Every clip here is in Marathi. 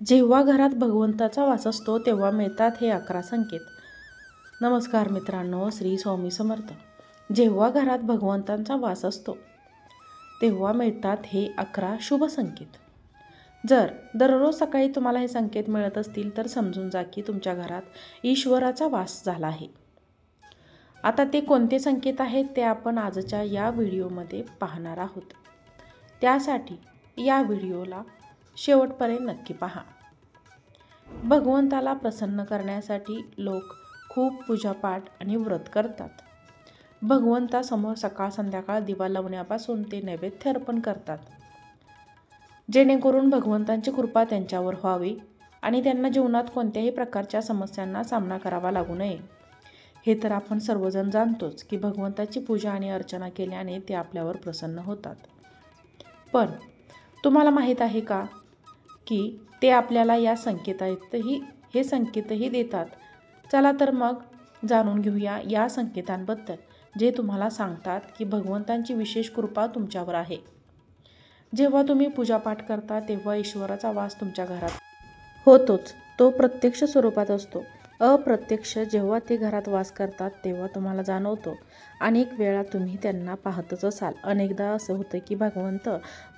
जेव्हा घरात भगवंताचा वास असतो तेव्हा मिळतात हे अकरा संकेत. नमस्कार मित्रांनो श्री स्वामी समर्थ. जेव्हा घरात भगवंतांचा वास असतो तेव्हा मिळतात हे अकरा शुभ संकेत. जर दररोज सकाळी तुम्हाला हे संकेत मिळत असतील तर समजून जा की तुमच्या घरात ईश्वराचा वास झाला आहे. आता ते कोणते संकेत आहेत ते आपण आजच्या या व्हिडिओमध्ये पाहणार आहोत. त्यासाठी या व्हिडिओला शेवटपर्यंत नक्की पहा. भगवंताला प्रसन्न करण्यासाठी लोक खूप पूजापाठ आणि व्रत करतात. भगवंतासमोर सकाळ संध्याकाळ दिवा लावण्यापासून ते नैवेद्य अर्पण करतात. जेणेकरून भगवंतांची कृपा त्यांच्यावर व्हावी आणि त्यांना जीवनात कोणत्याही प्रकारच्या समस्यांना सामना करावा लागू नये. हे तर आपण सर्वजण जाणतोच की भगवंताची पूजा आणि अर्चना केल्याने ते आपल्यावर प्रसन्न होतात. पण तुम्हाला माहीत आहे का की ते आपल्याला या संकेतातही हे संकेतही देतात. चला तर मग जाणून घेऊया या संकेतांबद्दल जे तुम्हाला सांगतात की भगवंतांची विशेष कृपा तुमच्यावर आहे. जेव्हा तुम्ही पूजापाठ करता तेव्हा ईश्वराचा वास तुमच्या घरात होतोच. तो प्रत्यक्ष स्वरूपात असतो. अप्रत्यक्ष जेव्हा ते घरात वास करतात तेव्हा तुम्हाला जाणवतो. अनेक वेळा तुम्ही त्यांना पाहतच असाल. अनेकदा असं होतं की भगवंत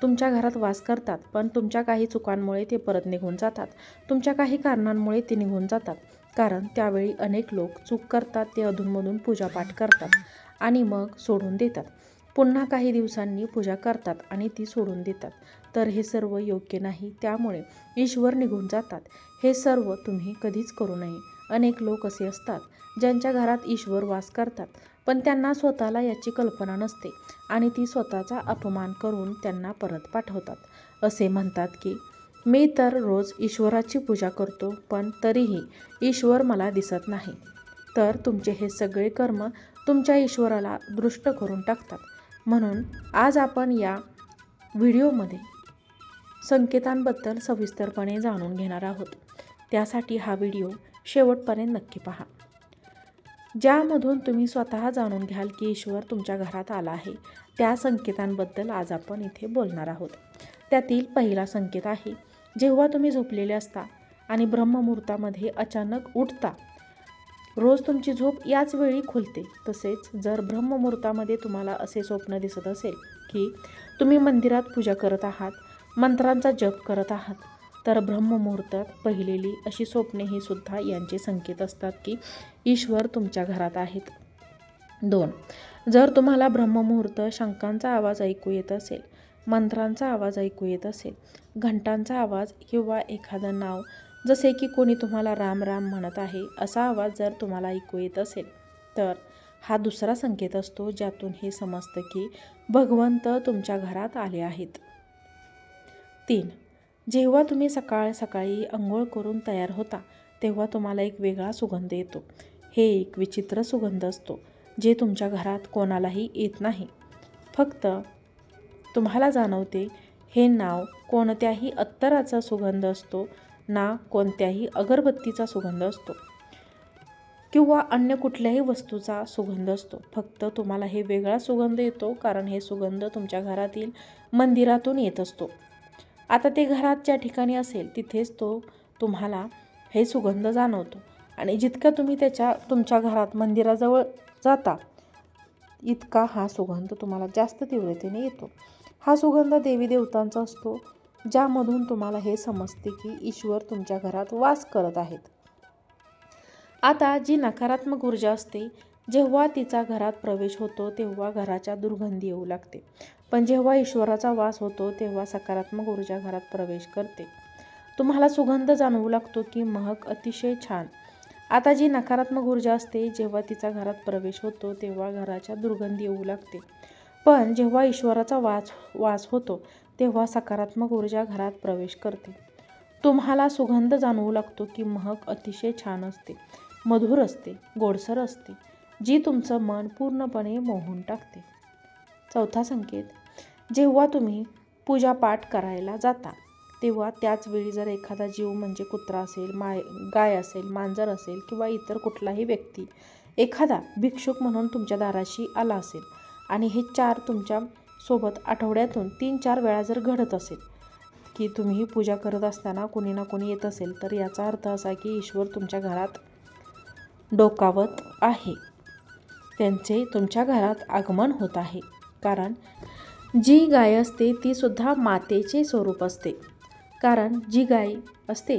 तुमच्या घरात वास करतात पण तुमच्या काही चुकांमुळे ते परत निघून जातात. तुमच्या काही कारणांमुळे ते निघून जातात. कारण त्यावेळी अनेक लोक चूक करतात ते अधूनमधून पूजापाठ करतात आणि मग सोडून देतात. पुन्हा काही दिवसांनी पूजा करतात आणि ती सोडून देतात. तर हे सर्व योग्य नाही त्यामुळे ईश्वर निघून जातात. हे सर्व तुम्ही कधीच करू नये. अनेक लोक असे असतात ज्यांच्या घरात ईश्वर वास करतात पण त्यांना स्वतःला याची कल्पना नसते आणि ती स्वतःचा अपमान करून त्यांना परत पाठवतात. असे म्हणतात की मी तर रोज ईश्वराची पूजा करतो पण तरीही ईश्वर मला दिसत नाही. तर तुमचे हे सगळे कर्म तुमच्या ईश्वराला दृष्ट करून टाकतात. म्हणून आज आपण या व्हिडिओमध्ये संकेतांबद्दल सविस्तरपणे जाणून घेणार आहोत. त्यासाठी हा व्हिडिओ शेवटपर्यंत नक्की पहा. ज्यामधून तुम्ही स्वतः जाणून घ्याल की ईश्वर तुमच्या घरात आला आहे त्या संकेतांबद्दल आज आपण इथे बोलणार आहोत. त्यातील पहिला संकेत आहे जेव्हा तुम्ही झोपलेले असता आणि ब्रह्ममुहूर्तामध्ये अचानक उठता रोज तुमची झोप याच वेळी खुलते. तसेच जर ब्रह्ममुहूर्तामध्ये तुम्हाला असे स्वप्न दिसत असेल की तुम्ही मंदिरात पूजा करत आहात मंत्रांचा जप करत आहात तर ब्रह्ममुहूर्तात पहिलेली अशी स्वप्ने ही सुद्धा यांचे संकेत असतात की ईश्वर तुमच्या घरात आहेत. दोन जर तुम्हाला ब्रह्ममुहूर्त शंकांचा आवाज ऐकू येत असेल मंत्रांचा आवाज ऐकू येत असेल घंटांचा आवाज किंवा एखादं नाव जसे की कोणी तुम्हाला राम राम म्हणत आहे असा आवाज जर तुम्हाला ऐकू येत असेल तर हा दुसरा संकेत असतो ज्यातून हे समजतं की भगवंत तुमच्या घरात आले आहेत. तीन जेव्हा तुम्ही सकाळ सकाळी आंघोळ करून तयार होता तेव्हा तुम्हाला एक वेगळा सुगंध येतो. हे एक विचित्र सुगंध असतो जे तुमच्या घरात कोणालाही येत नाही. फक्त तुम्हाला जाणवते हे नाव कोणत्याही अत्तराचा सुगंध असतो ना कोणत्याही अगरबत्तीचा सुगंध असतो. किंवा अन्य कुठल्याही वस्तूचा सुगंध असतो. फक्त तुम्हाला हे वेगळा सुगंध येतो कारण हे सुगंध तुमच्या घरातील मंदिरातून येत असतो. आता ते घरात ज्या ठिकाणी असेल तिथेच तो तुम्हाला हे सुगंध जाणवतो. आणि जितका तुम्ही त्याच्या तुमच्या घरात मंदिराजवळ जाता इतका हा सुगंध तुम्हाला जास्त तीव्रतेने येतो. हा सुगंध देवी देवतांचा असतो ज्यामधून तुम्हाला हे समजते की ईश्वर तुमच्या घरात वास करत आहेत. आता जी नकारात्मक ऊर्जा असते जेव्हा तिचा घरात प्रवेश होतो तेव्हा घराच्या दुर्गंधी येऊ लागते. पण जेव्हा ईश्वराचा वास होतो तेव्हा सकारात्मक ऊर्जा घरात प्रवेश करते. तुम्हाला सुगंध जाणवू लागतो की महक अतिशय छान. आता जी नकारात्मक ऊर्जा असते जेव्हा तिचा घरात प्रवेश होतो तेव्हा घराच्या दुर्गंधी येऊ लागते. पण जेव्हा ईश्वराचा वास वास होतो तेव्हा सकारात्मक ऊर्जा घरात प्रवेश करते. तुम्हाला सुगंध जाणवू लागतो की महक अतिशय छान असते. मधुर असते गोडसर असते. जी तुमचं मन पूर्णपणे मोहून टाकते. चौथा संकेत जेव्हा तुम्ही पूजापाठ करायला जाता तेव्हा त्याच वेळी जर एखादा जीव म्हणजे कुत्रा असेल माय गाय असेल मांजर असेल किंवा इतर कुठलाही व्यक्ती एखादा भिक्षुक म्हणून तुमच्या दाराशी आला असेल आणि हे चार तुमच्यासोबत आठवड्यातून तीन चार वेळा जर घडत असेल की तुम्ही पूजा करत असताना कोणी ना कोणी येत असेल तर याचा अर्थ असा की ईश्वर तुमच्या घरात डोकावत आहे. त्यांचे तुमच्या घरात आगमन होत आहे. कारण जी गाय असते ती सुद्धा मातेचे स्वरूप असते. कारण जी गाय असते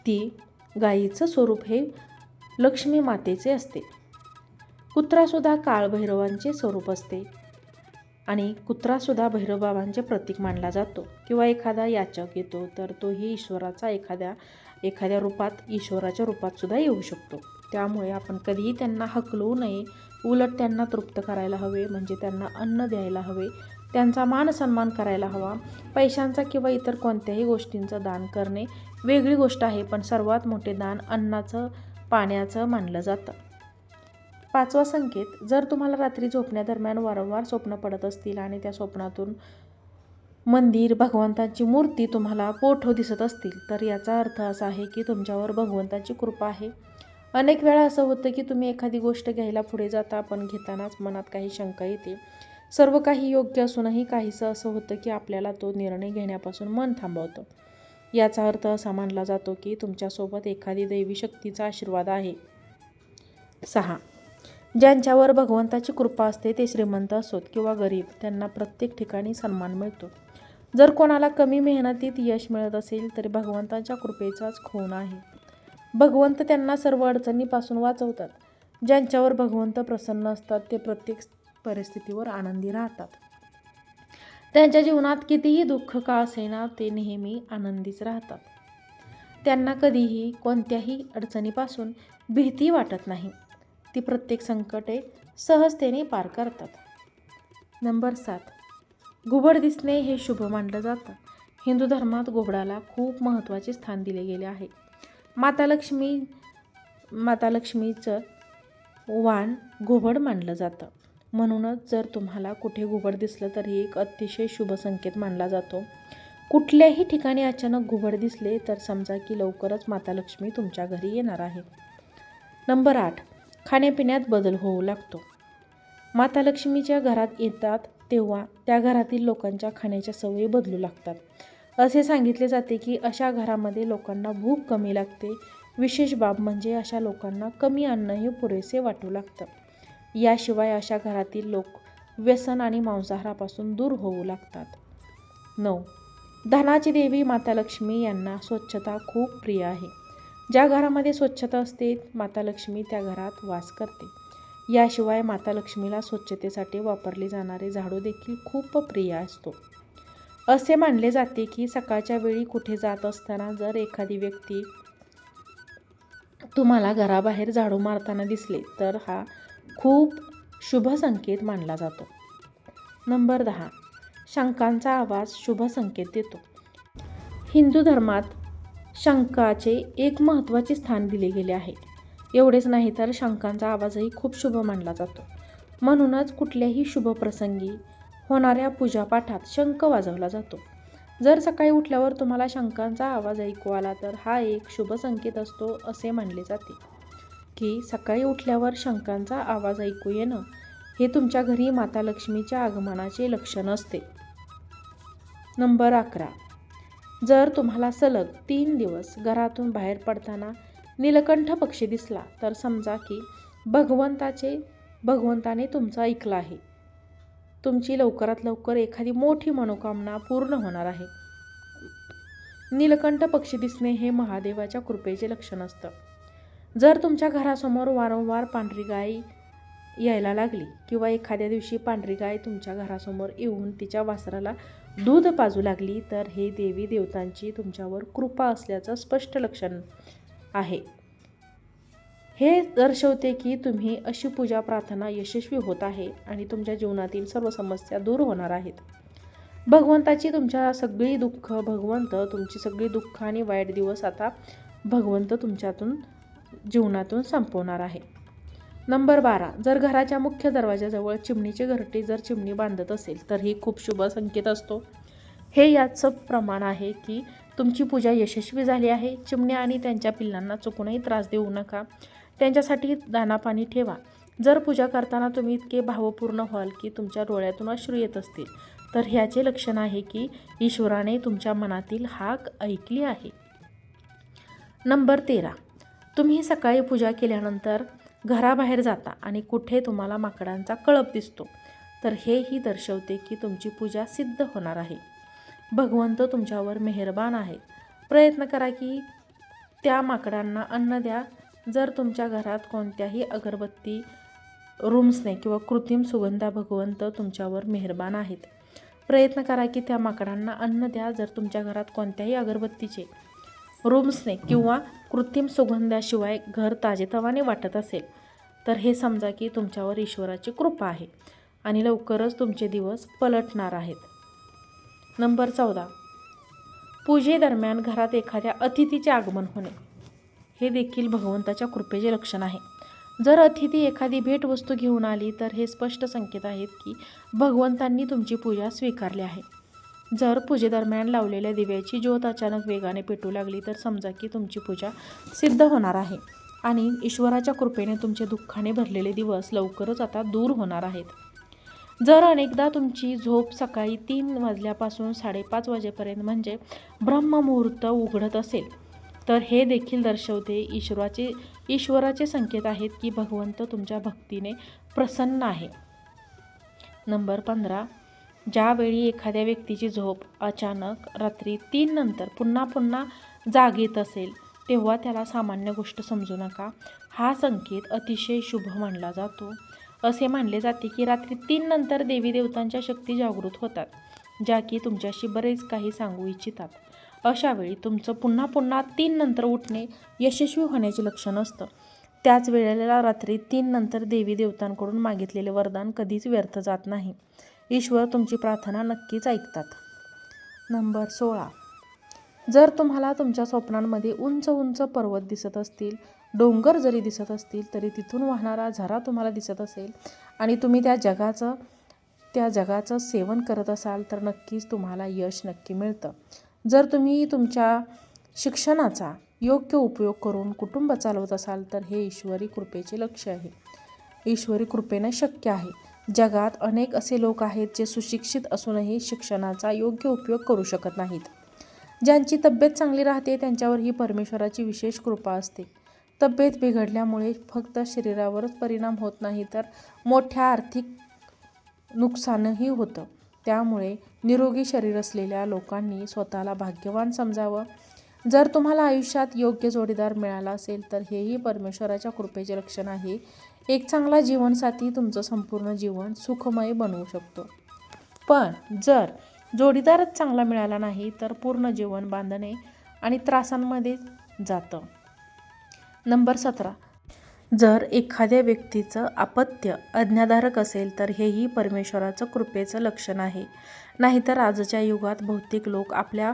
ती गायीचं स्वरूप हे लक्ष्मी मातेचे असते. कुत्रासुद्धा काळभैरवांचे स्वरूप असते. आणि कुत्रासुद्धा भैरवबाबांचे प्रतीक मानला जातो. किंवा एखादा याचक येतो तर तोही ईश्वराचा एखाद्या एखाद्या रूपात ईश्वराच्या रूपातसुद्धा येऊ शकतो. त्यामुळे आपण कधीही त्यांना हकलवू नये उलट त्यांना तृप्त करायला हवे म्हणजे त्यांना अन्न द्यायला हवे त्यांचा मान सन्मान करायला हवा. पैशांचा किंवा इतर कोणत्याही गोष्टींचं दान करणे वेगळी गोष्ट आहे पण सर्वात मोठे दान अन्नाचं पाण्याचं मानलं जातं. पाचवा संकेत जर तुम्हाला रात्री झोपण्यादरम्यान वारंवार स्वप्न पडत असतील आणि त्या स्वप्नातून मंदिर भगवंतांची मूर्ती तुम्हाला पोठो दिसत असतील तर याचा अर्थ असा आहे की तुमच्यावर भगवंताची कृपा आहे. अनेक वेळा असं होतं की तुम्ही एखादी गोष्ट घ्यायला पुढे जाता पण घेतानाच मनात काही शंका येते. सर्व काही योग्य असूनही काहीसं असं होतं की आपल्याला तो निर्णय घेण्यापासून मन थांबवतं. याचा अर्थ असा मानला जातो की तुमच्यासोबत एखादी दैवी शक्तीचा आशीर्वाद आहे. सहा. ज्यांच्यावर भगवंताची कृपा असते ते श्रीमंत असोत किंवा गरीब त्यांना प्रत्येक ठिकाणी सन्मान मिळतो. जर कोणाला कमी मेहनतीत यश मिळत असेल तरी भगवंताच्या कृपेचाच खून आहे. भगवंत त्यांना सर्व अडचणीपासून वाचवतात. ज्यांच्यावर भगवंत प्रसन्न असतात ते प्रत्येक परिस्थितीवर आनंदी राहतात. त्यांच्या जीवनात कितीही दुःख का असेना ते नेहमी आनंदीच राहतात. त्यांना कधीही कोणत्याही अडचणीपासून भीती वाटत नाही. ती प्रत्येक संकटे सहजतेने पार करतात. नंबर सात. घुबड दिसणे हे शुभ मानलं जातं. हिंदू धर्मात घुबडाला खूप महत्त्वाचे स्थान दिले गेले आहे. माता लक्ष्मी माता लक्ष्मीचं वाण घुबड मानलं जातं. म्हणूनच जर तुम्हाला कुठे घुबड दिसलं तर ही एक अतिशय शुभ संकेत मानला जातो. कुठल्याही ठिकाणी अचानक घुबड दिसले तर समजा की लवकरच माता लक्ष्मी तुमच्या घरी येणार आहे. नंबर आठ. खाण्यापिण्यात बदल होऊ लागतो. माता लक्ष्मीच्या घरात येतात तेव्हा त्या घरातील लोकांच्या खाण्याच्या सवयी बदलू लागतात. असे सांगितले जाते की अशा घरामध्ये लोकांना भूक कमी लागते. विशेष बाब म्हणजे अशा लोकांना कमी अन्न हे पुरेसे वाटू लागतं. याशिवाय अशा घरातील लोक व्यसन आणि मांसाहारापासून दूर होऊ लागतात. नऊ. धनाची देवी माता लक्ष्मी यांना स्वच्छता खूप प्रिय आहे. ज्या घरामध्ये स्वच्छता असते माता लक्ष्मी त्या घरात वास करते. याशिवाय माता लक्ष्मीला स्वच्छतेसाठी वापरले जाणारे झाडू देखील खूप प्रिय असतो. असे मानले जाते की सकाळच्या वेळी कुठे जात असताना जर एखादी व्यक्ती तुम्हाला घराबाहेर झाडू मारताना दिसले तर हा खूप शुभ संकेत मानला जातो. नंबर दहा. शंखांचा आवाज शुभ संकेत देतो. हिंदू धर्मात शंखाचे एक महत्त्वाचे स्थान दिले गेले आहे. एवढेच नाही तर शंखांचा आवाजही खूप शुभ मानला जातो. म्हणूनच कुठल्याही शुभ प्रसंगी होणाऱ्या पूजापाठात शंख वाजवला जातो. जर सकाळी उठल्यावर तुम्हाला शंखांचा आवाज ऐकू आला तर हा एक शुभ संकेत असतो असे मानले जाते. की सकाळी उठल्यावर शंखांचा आवाज ऐकू येणं हे तुमच्या घरी माता लक्ष्मीच्या आगमनाचे लक्षण असते. नंबर अकरा. जर तुम्हाला सलग तीन दिवस घरातून बाहेर पडताना नीलकंठ पक्षी दिसला तर समजा की भगवंताचे भगवंताने तुमचं ऐकलं आहे. तुमची लवकरात लवकर एखादी मोठी मनोकामना पूर्ण होणार आहे. नीलकंठ पक्षी दिसणे हे महादेवाच्या कृपेचे लक्षण असतं. जर तुमच्या घरासमोर वारंवार पांढरी गाय यायला लागली किंवा एखाद्या दिवशी पांढरी गाय तुमच्या घरासमोर येऊन तिच्या वासराला दूध पाजू लागली तर हे देवी देवतांची तुमच्यावर कृपा असल्याचं स्पष्ट लक्षण आहे. हे दर्शवते की तुम्ही अशी पूजा प्रार्थना यशस्वी होत आहे आणि तुमच्या जीवनातील सर्व समस्या दूर होणार आहेत. भगवंताची तुमच्या सगळी दुःख भगवंत तुमची सगळी दुःख आणि वाईट दिवस आता भगवंत तुमच्यातून जीवनातून संपवणार आहे. नंबर बारा. जर घराच्या मुख्य दरवाजाजवळ चिमणीचे घरटे जर चिमणी बांधत असेल तर ही खूप शुभ संकेत असतो. हे याचं प्रमाण आहे की तुमची पूजा यशस्वी झाली आहे. चिमण्या आणि त्यांच्या पिल्लांना चुकूनही त्रास देऊ नका. त्यांच्यासाठी दानापाणी ठेवा. जर पूजा करताना तुम्ही इतके भावपूर्ण व्हाल की तुमच्या डोळ्यातून अश्रू येत असतील तर ह्याचे लक्षण आहे की ईश्वराने तुमच्या मनातील हाक ऐकली आहे. नंबर तेरा. तुम्ही सकाळी पूजा केल्यानंतर घराबाहेर जाता आणि कुठे तुम्हाला माकडांचा कळप दिसतो. तर हेही दर्शवते की तुमची पूजा सिद्ध होणार आहे. भगवंत तुमच्यावर मेहरबान आहे प्रयत्न करा की त्या माकडांना अन्न द्या जर तुमच्या घरात कोणत्याही अगरबत्ती रूम्सने किंवा कृत्रिम सुगंधा भगवंत तुमच्यावर मेहरबान आहेत. प्रयत्न करा की त्या माकडांना अन्न द्या. जर तुमच्या घरात कोणत्याही अगरबत्तीचे रूम्सने किंवा कृत्रिम सुगंधाशिवाय घर ताजेतवाने वाटत असेल तर हे समजा की तुमच्यावर ईश्वराची कृपा आहे आणि लवकरच तुमचे दिवस पलटणार आहेत. नंबर चौदा. पूजेदरम्यान घरात एखाद्या अतिथीचे आगमन होणे. हे देखील भगवंताच्या कृपेचे लक्षण आहे. जर अतिथी एखादी भेटवस्तू घेऊन आली तर हे स्पष्ट संकेत आहेत की भगवंतांनी तुमची पूजा स्वीकारली आहे. जर पूजेदरम्यान लावलेल्या दिव्याची ज्योत अचानक वेगाने पेटू लागली तर समजा की तुमची पूजा सिद्ध होणार आहे आणि ईश्वराच्या कृपेने तुमचे दुःखाने भरलेले दिवस लवकरच आता दूर होणार आहेत. जर अनेकदा तुमची झोप सकाळी तीन वाजल्यापासून साडेपाच वाजेपर्यंत म्हणजे ब्रह्ममुहूर्त उघडत असेल तर हे देखील दर्शवते ईश्वराचे ईश्वराचे संकेत आहेत की भगवंत तुमच्या भक्तीने प्रसन्न आहे. नंबर पंधरा. ज्यावेळी एखाद्या व्यक्तीची झोप अचानक रात्री तीन नंतर पुन्हा पुन्हा जाग येत असेल तेव्हा त्याला सामान्य गोष्ट समजू नका. हा संकेत अतिशय शुभ मानला जातो. असे मानले जाते की रात्री तीन नंतर देवी देवतांच्या शक्ती जागृत होतात ज्या की तुमच्याशी बरेच काही सांगू इच्छितात. अशावेळी तुमचं पुन्हा पुन्हा तीन नंतर उठणे यशस्वी होण्याचे लक्षण असतं. त्याच वेळेला रात्री तीन नंतर देवी देवतांकडून मागितलेले वरदान कधीच व्यर्थ जात नाही. ईश्वर तुमची प्रार्थना नक्कीच ऐकतात. नंबर सोळा. जर तुम्हाला तुमच्या स्वप्नांमध्ये उंच उंच पर्वत दिसत असतील डोंगर जरी दिसत असतील तरी तिथून वाहणारा झरा तुम्हाला दिसत असेल आणि तुम्ही त्या जगाचं त्या जगाचं सेवन करत असाल तर नक्कीच तुम्हाला यश नक्की मिळतं. जर तुम्ही तुमच्या शिक्षणाचा योग्य उपयोग करून कुटुंब चालवत असाल तर हे ईश्वरी कृपेचे लक्ष आहे. ईश्वरी कृपेने शक्य आहे. जगात अनेक असे लोक आहेत जे सुशिक्षित असूनही शिक्षणाचा योग्य उपयोग करू शकत नाहीत. ज्यांची तब्येत चांगली राहते त्यांच्यावर ही परमेश्वराची विशेष कृपा असते. तब्येत बिघडल्यामुळे फक्त शरीरावरच परिणाम होत नाही तर मोठ्या आर्थिक नुकसानही होतं. त्यामुळे निरोगी शरीर असलेल्या लोकांनी स्वतःला भाग्यवान समजावं. जर तुम्हाला आयुष्यात योग्य जोडीदार मिळाला असेल तर हेही परमेश्वराच्या कृपेचे लक्षण आहे. एक चांगला जीवनसाथी तुमचं संपूर्ण जीवन सुखमय बनवू शकतो. पण जर जोडीदारच चांगला मिळाला नाही तर पूर्ण जीवन बांधणे आणि त्रासांमध्ये जातं. नंबर सतरा. जर एखाद्या व्यक्तीचं अपत्य अज्ञाधारक असेल तर हेही परमेश्वराचं कृपेचं लक्षण आहे. नाहीतर आजच्या युगात बहुतेक लोक आपल्या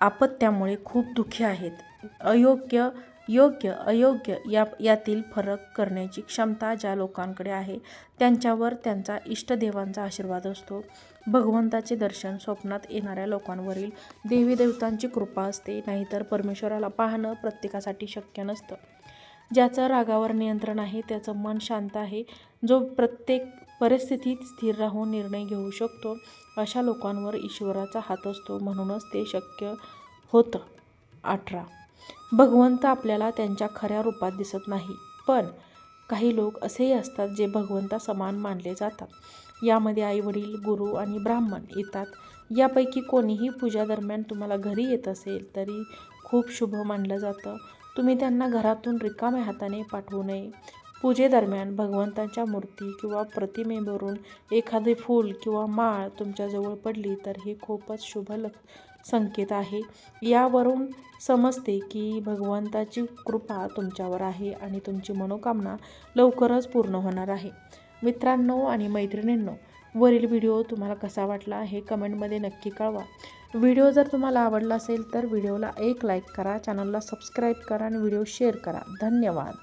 आपत्यामुळे खूप दुःखी आहेत. अयोग्य योग्य अयोग्य या यातील फरक करण्याची क्षमता ज्या लोकांकडे आहे त्यांच्यावर त्यांचा इष्टदेवांचा आशीर्वाद असतो. भगवंताचे दर्शन स्वप्नात येणाऱ्या लोकांवरील देवी देवतांची कृपा असते नाहीतर परमेश्वराला पाहणं प्रत्येकासाठी शक्य नसतं. ज्याचं रागावर नियंत्रण आहे त्याचं मन शांत आहे जो प्रत्येक परिस्थितीत स्थिर राहून निर्णय घेऊ शकतो अशा लोकांवर ईश्वराचा हात असतो. म्हणूनच ते शक्य होतं. अठरा. भगवंत आपल्याला त्यांच्या खऱ्या रूपात दिसत नाही पण काही लोक असेही असतात जे भगवंता समान मानले जातात. यामध्ये आईवडील गुरु आणि ब्राह्मण येतात. यापैकी कोणीही पूजा दरम्यान तुम्हाला घरी येत असेल तरी खूप शुभ मानलं जातं. तुम्ही त्यांना घरातून रिकाम्या हाताने पाठवू नये. पूजेदरम्यान भगवंतांच्या मूर्ती किंवा प्रतिमेवरून एखादे फूल किंवा माळ तुमच्याजवळ पडली तर हे खूपच शुभ ल संकेत आहे. यावरून समजते की भगवंताची कृपा तुमच्यावर आहे आणि तुमची मनोकामना लवकरच पूर्ण होणार आहे. मित्रांनो आणि मैत्रिणींनो वरील व्हिडिओ तुम्हाला कसा वाटला हे कमेंटमध्ये नक्की कळवा. व्हिडिओ जर तुम्हाला आवडला असेल तर व्हिडिओला एक लाईक करा चॅनलला सबस्क्राईब करा आणि व्हिडिओ शेअर करा. धन्यवाद.